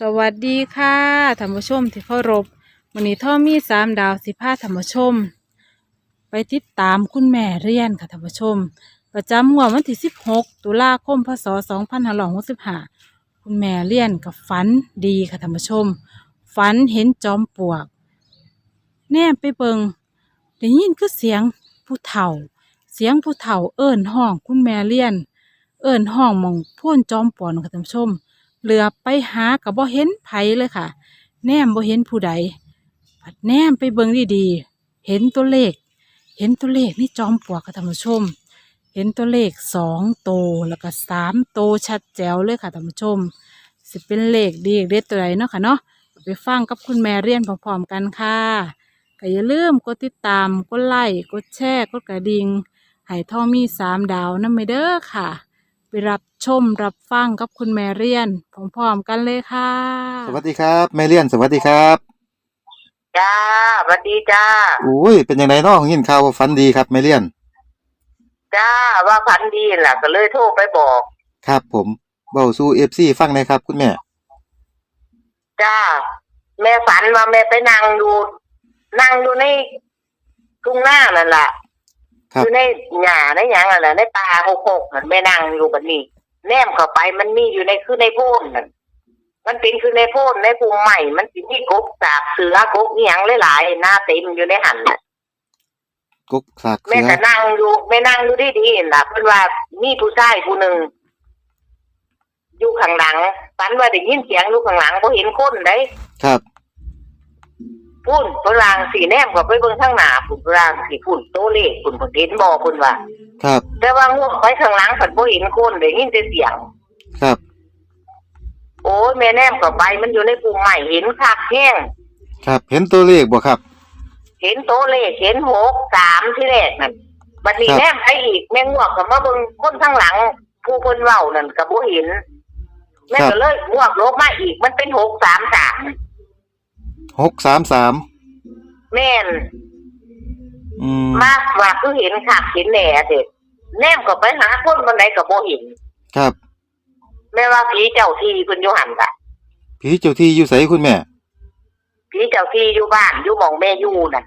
สวัสดีค่ะท่านผู้ชมที่เคารพวันนี้ท่อมีสามดาวสิพาท่านผู้ชม ไปติดตามคุณแม่เรียนค่ะท่านผู้ชม ประจำงววันที่สิบหกตุลาคมพศสองพันห้าร้อยหกสิบห้าคุณแม่เรียนกับฝันดีค่ะท่านผู้ชม ฝันเห็นจอมปลวก แนมไปเบิงได้ยินคือเสียงผู้เฒ่า เสียงผู้เฒ่าเอิ้นห้อง คุณแม่เรียน เอิ้นห้องมองพ่นจอมปลวกค่ะท่านผู้ชม เหลือไปหากับบ่เห็นไผเลยค่ะ แนมบ่เห็นผู้ใดผัดแนมไปเบิ่งดีๆ เห็นตัวเลข เห็นตัวเลขนี่จอมปลวกค่ะท่านผู้ชม เห็นตัวเลขสองโตแล้วก็สามโตชัดแจ๋วเลยค่ะท่านผู้ชม สิเป็นเลขดีเด็ดตัวใดเนาะค่ะเนาะไปฟังกับคุณแม่เรียนพร้อมๆกันค่ะก็อย่าลืมกดติดตาม กดไลค์ กดแชร์ กดกระดิ่งให้ท่อมีสามดาวนั่นไม่เด้อค่ะ ไปรับชมรับฟังกับคุณแม่เรียนพร้อมๆกันเลยค่ะ สวัสดีครับแม่เลียนสวัสดีครับจ้าสวัสดีจ้าอุ้ยเป็นยังไงเนาะยินข่าวว่าฝันดีครับแม่เลียน จ้าว่าพันดีล่ะ ก็เลยโทรไปบอก ครับผมเบาสู่เอฟซีฟังหนะครับ คุณแม่จ้า แม่ฝันว่าแม่ไปนั่งดูนั่งอยู่ในทุ่งหน้านั่นแหละ ครับ อยู่ในหญ้าในหยังนั่นแหละในป่าหกหกนั่นแม่นั่งอยู่บัดนี้ แนมเข้าไปมันมีอยู่ในคือในโพนนั่นมันเป็นคือในโพนในภูมิใหม่ มันสิมีกบสาบเสือกบอหยังหลายๆหน้าเต็มอยู่ในหันน่ะ กุ๊กสากแม่เสือก็นั่งอยู่แม่นั่งอยู่ดีๆน่ะเพิ่นว่ามีผู้ชายผู้หนึ่งอยู่ข้างหลังฝันว่าได้ยินเสียงอยู่ข้างหลังบ่เห็นคนได้ครับ พุ่นเพิ่นลางสีแนมก็ไปเบิ่งข้างหน้าพุ่นเพิ่นลางสีพุ่นโตเลขพุ่นเพิ่นเห็นบ่พุ่นว่า ครับ แต่ว่างวกไปข้างหลังเพิ่นบ่เห็นคนได้ยินแต่เสียง ครับ โอ้ยแม่แนมก็ไปมันอยู่ในปุ่มใหม่เห็นคักแห้งครับ เห็นตัวเลขบ่ครับ เห็นโตเลขเห็นหกสามที่แรกนั่นบัดนี้ครับแนมไปอีกแม่งวกก็มาเบิ่งคนข้างหลัง ผู้เพิ่นเว้านั่นก็บ่เห็นแม่ก็เลยงวกลบมาอีกมันเป็นหกสามสาม หกสามสามแม่นอืมมากว่าคือเห็นค่ะเห็นแหน่เด็ดแนมก็ไปหาคนบันไดก็บ่เห็นครับ แม่ว่าผีเจ้าที่เพิ่นอยู่หันกะผีเจ้าที่อยู่ไสคุณแม่ ผีเจ้าที่อยู่บ้านอยู่หม่องแม่อยู่นั่น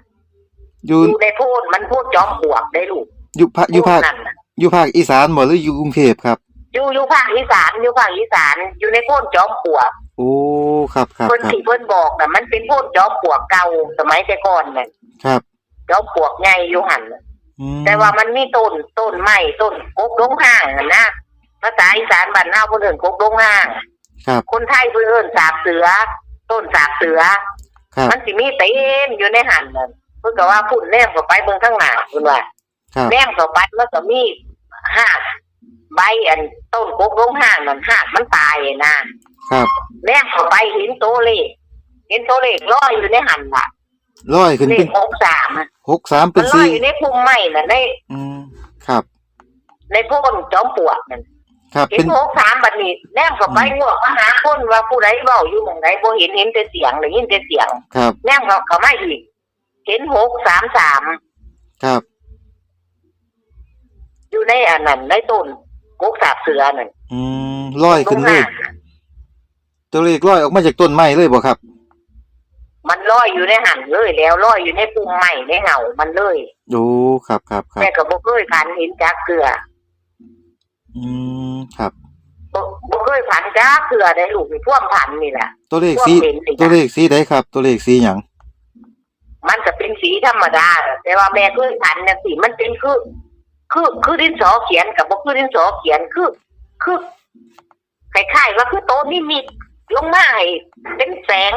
อยู่อยู่ในโพดมันโพดจอมปลวกได้ลูกอยู่ภาคอยู่ภาคโพดนั่นน่ะอยู่ภาคอีสานบ่หรืออยู่กรุงเทพครับ อยู่อยู่ภาคอีสานอยู่ภาคอีสานอยู่ในโพดจอมปลวก โอ้ครับครับเพิ่นครับที่เพิ่นบอกน่ะมันเป็นโพดจอมปลวกเก่าสมัยแต่ก่อนน่ะครับจอมปลวกใหญ่อยู่หันน่ะอืมแต่ว่ามันมีต้นต้นไม้ต้นกกดงห้างน่ะนะภาษาอีสานบ้านเฮาเพิ่นเอิ้นกกดงห้าง ครับคนไทยเพิ่นเอิ้นสาบเสือ ต้นสาบเสือ ครับมันสิมีเต็มอยู่ในหันนั่นเพิ่นก็ว่าพุ่นแนมเข้าไปเบิ่งข้างหน้าเพิ่นว่า ครับแนมเข้าไปมันก็มีหากใบอันต้นกกลงห้างนั่นหากมันตายนะ ครับแนมเข้าไปเห็นโตเลขเห็นโตเลขลอยอยู่ในหันน่ะร้อยขึ้นเลเป็ขนหกสามอะหกสามเป็มันนลอยสี่อยู่ในพุ่มไม้น่ะในอืมครับ ในโพ่นจอมปลวกนั่นครับเห็เป็นนหกสามบัดนี้แนมเข้าไปงวกมาหาคนว่าผู้ใดเว้าอยู่หม่องใดบ่เห็นเห็นแต่เสียงได้ยินแต่เสียง ครับแนมเข้าเข้ามาอีกเห็นหกสามสามครับอยู่ในอันนั้นในต้นกกสาบเสือนั่นอืมร้อยขึ้นเลย ตรงหาตัวเลขร้อยออกมาจากต้นไม้เลยบ่ครับ มันลอยอยู่ในหันเลยแล้วลอยอยู่ในปุ่มใหม่ในเหงามันเลยโอ้ครับครับครับแม่ก็บ่เคยผ่านเห็นจักเกลืออืมครับบ่บ่เคยผ่านจักเกลือได้ลูกนี่ท่วมผ่านนี่แหละตัวเลขท่วมสีเห็นสิตัวเลขสีใดครับ ตัวเลขสีหยังมันก็เป็นสีธรรมดา แต่ว่าแม่เคยผ่านน่ะสิมันเป็นคือคือคือดินสอเขียนกับบ่คือดินสอเขียนคือ คือคล้ายๆว่าคือโตนี่มี ลงมาให้เป็นแสง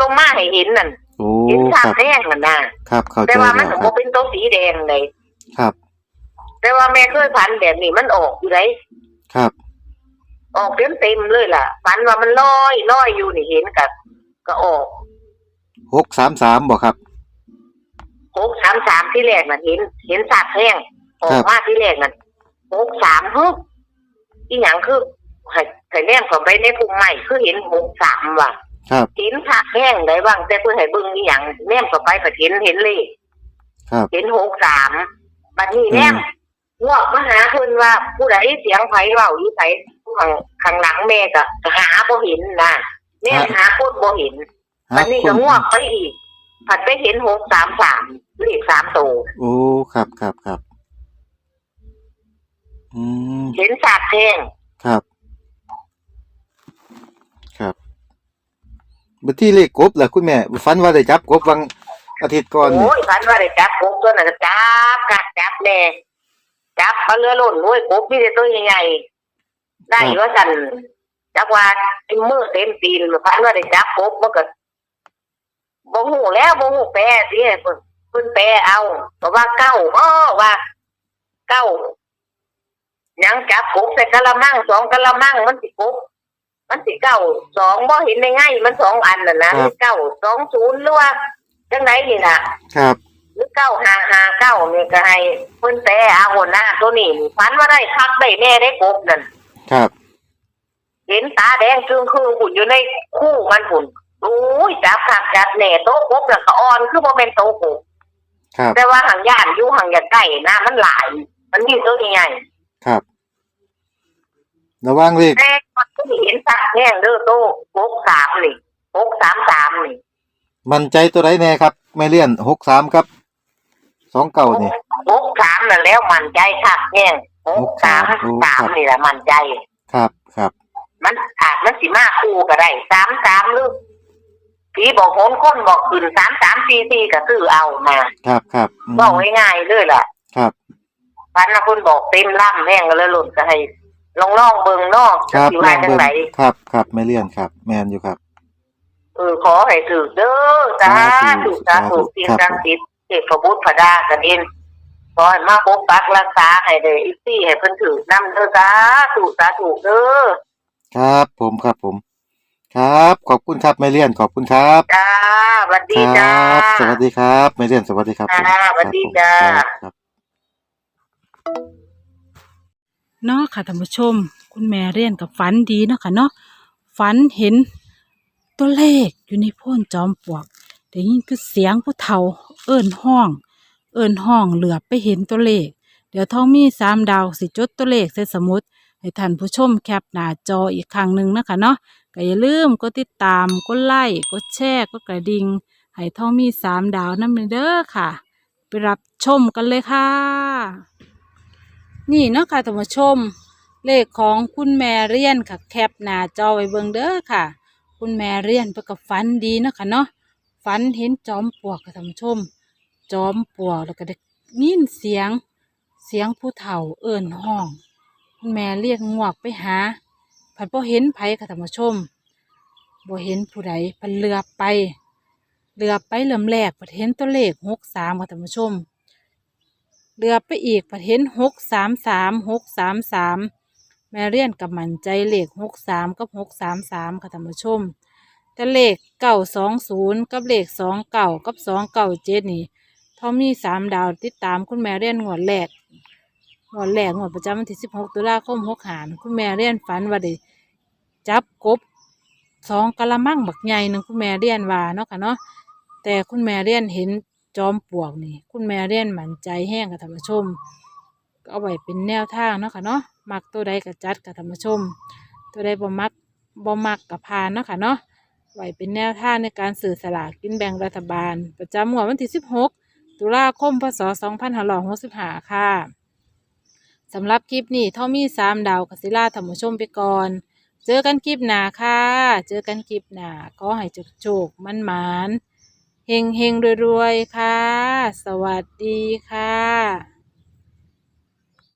ลงมาให้เห็นนั่นโอ้เห็นคชารับแท่งนั่นน่ะครับเข้าใจแต่ว่ามัแล้นวก็ครับ่บเป็นโตสีแดงเลยครับแต่ว่าแม่เคยพันแบบนี้มันออกอยู่ไรครับออกเต็มเต็มๆเลยล่ะพันว่ามันลอยลอยอยู่นี่เห็นกับก็ออกหกสามสามบ่ครับ หกสามสามที่แรกน่ะเห็น เห็นสัตว์แห้งออกมาที่แรกน่ะหกสามฮึบอีหยังคือให้ ให้แนมเข้าไปในภูมิใหม่คือเห็นหกสามว่ะครับเห็นสัตว์แห้งได้บ้าง แต่เพื่อให้เบิ่งอีหยังแนมเข้าไปก็เห็นเห็นเลขครับเห็นหกสามบัดนี้แนมงอกมาหาเพิ่นว่าผู้ใดเสียงไผเว้าอยู่ไผข้างข้างหลังแม่ก็ก็หาบ่เห็นนะแม่หาโคตรบ่เห็นหาวันนี้คก็นง่วงไปอีก ผัดไปเห็นหกสามสามเลขสามโตวโอ้ครับครับครับอืมเห็นสากแทง ครับ ครับ บัดที่เลขกบล่ะคุณแม่ฝันว่าได้จับกบวังอาทิตย์ก่อนนี่โอ้ยพันว่าได้จับกบตัวนั้นก็จับกัดจับแน่จับเอาเรือล่นด้ยกบมีแต่ตัวใหญ่ๆได้ว่ากันจักว่าไอ้มือเต็มตีนพันว่าได้จับกบมันก็บ่หูแล้วบ่หูแปลสิเพิ่นเพิ่นแปลเอาเพราะว่าเก้าอ้อว่าเก้ายังจับกบใส่กะละมังสองกะละมังมันสิกบ มันสิเก้าสองบ่เห็นได้ง่ายมันสองอันน่ะนะเก้าสองศูนย์หรือว่าจังไหนนี่น่ะครับ หรือเก้าหาหาเก้านี่ก็ให้เพิ่นแต่อาหัวหน้าตัวนี้นี่ฝันว่าได้คักได้แน่ได้กบนั่นครับ เห็นตาแดงจึงคือหุ่นอยู่ในคู่มันหุ่นโอ้ยจับคักจับแน่โตะกบน่ะก็อ่อนคือบ่เป็นโตะกบครับ แต่ว่าหางย่านอยู่หางอย่าใกล้นะมันหลาย มันมีตัวใหญ่ครับ ระหว่างเลขแต่มันก็เห็นสักแห้งเด้อโตะกบสามนี่กบสามสามนี่มันใจตัวไหนแน่ครับแม่เลี่ยนหกสามครับสองเก่านี่กบสามนั่นแล้วมั่นใจคักแห้งกบสามโอ้สามครับนี่แหละมั่นใจ ครับครับ มันอาจมันสิมาคู่ก็ได้สามสามหรือพี่บอกโหนคนบอกขึ้นสามสามสี่สี่ก็ซื้อเอามาครับครับอืมบอกง่ายๆเลยล่ะครับพันนะคุณบอกเต็มล่ำแห้งก็เลยหลุดก็ให้ ลองลองๆเบิ่งเนอกครับสิลว่าองจังเบิ่งไหนครับครับแม่เลี่ยนครับ แมนอยู่ครับ เออขอให้ถือเด้อสาสาธุธุสาธุสาธุสิ่งครับศักดิ์สิทธิ์เทพบุตรพระดากันเองขอให้มาปกปักรักษาให้ได้อีซี่ให้เพิ่นถือนำเด้อสาธุสาธุเด้อครับ ผมครับผม ครับ ขอบคุณครับแม่เลี่ยนขอบคุณครับจ้าสวัสดีคจ้ารับสวัสดีครับแม่เลี่ยนสวัสดีครับผมค่ะสวัสดีครับผมจ้าครับ เนาะค่ะท่านผู้ชม คุณแม่เรียนกับฝันดีเนาะค่ะเนาะฝันเห็นตัวเลขอยู่ในพ่นจอมปลวกแต่ยินคือเสียงผู้เฒ่าเอิ้นห้อง เอิ้นห้องเหลือไปเห็นตัวเลข เดี๋ยวท้องมีสามดาวสิจดตัวเลขใส่สมุดให้ท่านผู้ชมแคปหน้าจออีกครั้งหนึ่งนะคะเนาะก็อย่าลืมกดติดตามกดไลค์กดแชร์กดกระดิ่งให้ท้องมีสามดาวนั่นเด้อค่ะ ไปรับชมกันเลยค่ะ นี่เนาะค่ะท่านผู้ชม เลขของคุณแม่เรียนค่ะแคปหน้าจอไว้เบิ่งเด้อค่ะ คุณแม่เรียนเพื่อกับฝันดีเนาะค่ะเนาะฝันเห็นจอมปลวกค่ะท่านผู้ชม จอมปลวกแล้วก็ได้ยินเสียงเสียงผู้เฒ่าเอิ่นห้อง คุณแม่เรียกงวกไปหาผัดบ่เห็นไผค่ะท่านผู้ชมบ่เห็นผู้ใดพันเลือไปเลือไปเริ่มแรกผัดเห็นตัวเลขหกสามค่ะท่านผู้ชม เลือไปอีกผัดเห็นหกสามสามหกสามสามแม่เรียนกับมันใจเลขหกสามกับหกสามสามค่ะท่านผู้ชม แต่เลขเก้าสองศูนย์กับเลขสองเก้ากับสองเก้าเจ็ดนี่ทอมมีสามดาวติดตามคุณแม่เรียนงวดแรกงวดแรกงวดประจำวันที่สิบหกตุลาคมหกหานคุณแม่เรียนฝันว่าได้จับกบสองกะละมังบักใหญ่หนึ่งคุณแม่เรียนว่าเนาะค่ะเนาะแต่คุณแม่เรียนเห็น จอมปลวกนี่ คุณแม่เรียนหมันใจแห้งกับธรรมชมก็เอาไว้เป็นแนวทางเนาะค่ะเนาะมักตัวใดกับจัดกับธรรมชม ตัวใดบ่มักบ่มักกับพานเนาะค่ะเนาะไว้เป็นแนวทางในการสื่อสลากกินแบ่งรัฐบาล ประจำงวดวันที่ 16 ตุลาคม พศ 2565 ค่ะสำหรับคลิปนี้เท่ามีสามดาวกสิลาธรรมชมไปก่อน เจอกันคลิปหน้าค่ะ เจอกันคลิปหน้าก็ให้จุกจุกมันหมาน เฮงเฮงรวยๆ ค่ะ สวัสดีค่ะ